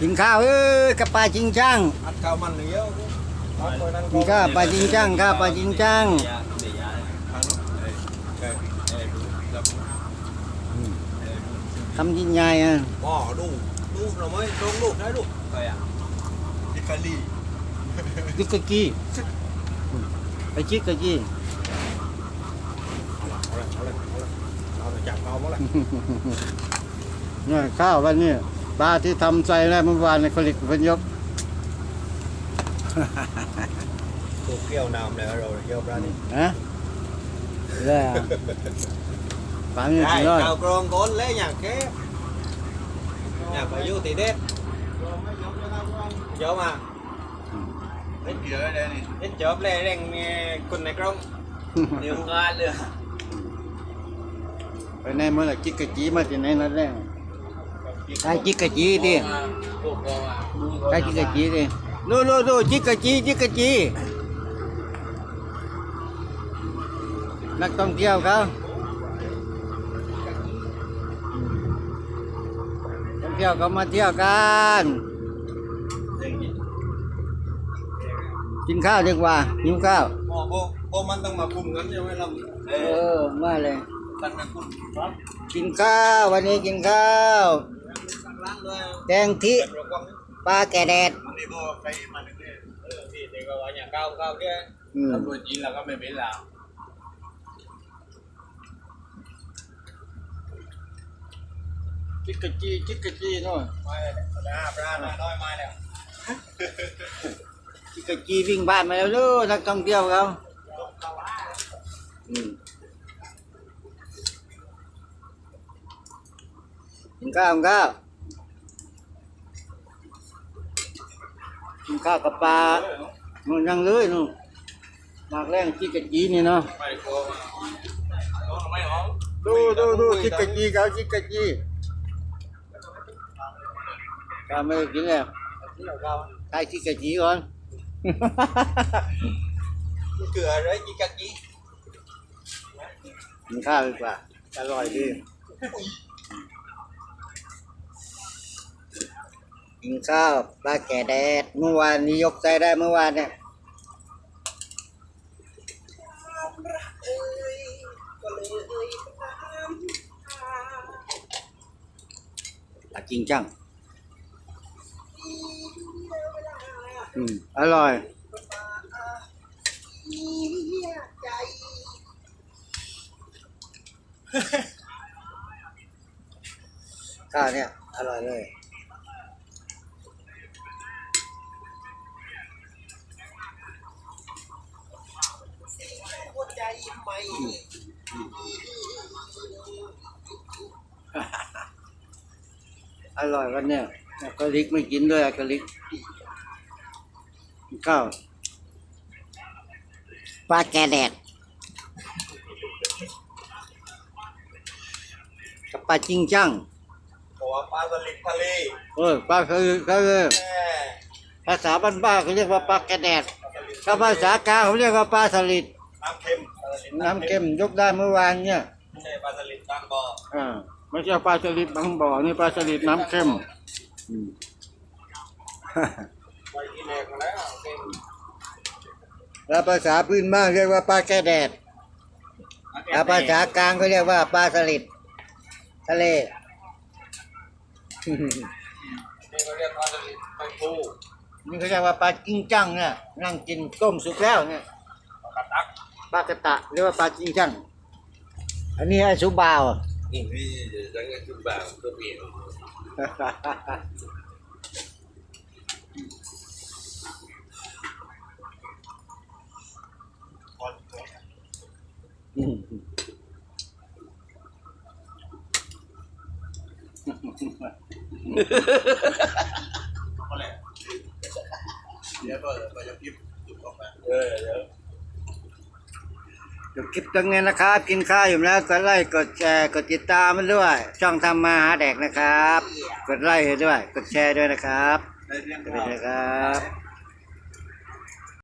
กินข้าวเอ้ยกับปลาจริงจังอัดข้าวมันเหนียวกินข้าวปลาจริงจังข้าวปลาจริงจังทางนู้นเอ้ยเอ้ยเอ้ยดูแล้วทำยิ่งใหญ่อะพ่อดูดูเราไม่ตรงลูกได้ลูกใครอะอิตาลีจิกกะกี้ไปจิกกะกี้เอาละเอาละเอาละเอาละจับเอามาละเนี่ยข้าววันนี้ ปลาที่ทำใส่แล้วเมื่อวานในผลิตเพิ่นยกตัวเกี่ยวน้ำเลยเราเกี่ยวปลานี่ฮะเลยอะปลาเนี่ยได้สุดยอดข้าวกรองก้นเลยอย่างแค่อยากไปอยู่ตีเด็ดเยอะมาเล่นเยอะเลยนี่เฮ็ดจอบเลยเร่งมีคนในกรงเดี๋ยวงานเลยไปไหนเมื่อไหร่จิกกะจีมาที่ไหนนั่นแหละ ได้จิกกะจีดิได้จิกกะจีดิดูดูดูจิกกะจีจิกกะจี นักท่องเที่ยวเขาท่องเที่ยวเขามาเที่ยวกันกินข้าวดีกว่าหิวข้าวโอ้โหโอ้มันต้องมาคุมกันใช่ไหมล่ะเอเอออมาเลยกันนะคุณครับกินข้าววันนี้กินข้าว ล้างเลยแดงที่ระวังปลาแก่แดดมันนี่ก็ไปมาเรื่อยเออพี่เด็ กก็ว่าอย่างก้าวก้าวแค่อืมตำรวจจีนเราก็ไม่เป็นแล้วจิกกะจีจิกกะจีเนาะไม่เลยปลาปลาหน่อยน้อยมาแล้วจิกกะจีวิ่งบ้านมาแล้วเด้อนักท่องเที่ยวเขาอืมกินข้าวกินข้าวกินข้าวกับปลานู่นยังเลยนู่นมากแรงจิกกะจีนี่เนาะไม่กลัวมาโอ้ไม่หอมดูดูดูจิกกะจีเขาจิกกะจีข้าวไม่ได้กินแล้วที่เราก้าวใช้จิกกะจีก่อนเกลืออะไรจีกักจีกินข้าวดีกว่าอร่อยดี กินข้าวปลาแก่แดด เมื่อวานนี้ยกใจได้เมื่อวานเนี่ยปลาจริงจัง อืม อร่อยข้าวเนี่ย อร่อยเลย อร่อยวันเนี่ยอะกาลิกไม่กินด้วยอะกาลิกกินข้าวปลาแกแดดกับปลาจริงจังบอกว่าปลาสลิดทะเลเออปลาคือคือแม่ภาษาบ้านๆเขาเรียกว่าปลาแกแดดถ้าภาษากลางเขาเรียกว่าปลาสลิดน้ำเค็มปลาสลิดน้ำเค็มยกได้เมื่อวานเนี่ย ไม่ใช่ปลาสลิดบางบ่อ อ่า ไม่ใช่ปลาสลิดบางบ่อ นี่ปลาสลิดน้ำเค็มอืมไปที่แรกมาแล้วเค็มแล้วภาษาพื้นบ้านเรียกว่าปลาแกแดดถ้าภาษากลางเขาเรียกว่าปลาสลิดทะเล นี่เขาเรียกปลาสลิดไปปูนี่เขาเรียกว่าปลาจิ้งจังเนี่ยนั่งกินต้มสุกแล้วเนี่ยปลากระตักปลากระตะเรียกว่าปลาจิ้งจัง อันนี้ไอ้สุบาว อะนี่พี่จะเงินจุดบ่าวตั จบจุดออกดคลิปตรงนี้นะครับ กินข้าวอยู่แล้วกดไลค์กดแชร์กดติดตามมันด้วย ช่องทำมาหาแดกนะครับ กดไลค์ให้ด้วย กดแชร์ด้วยนะครับไปเรียนสวัสดีครับ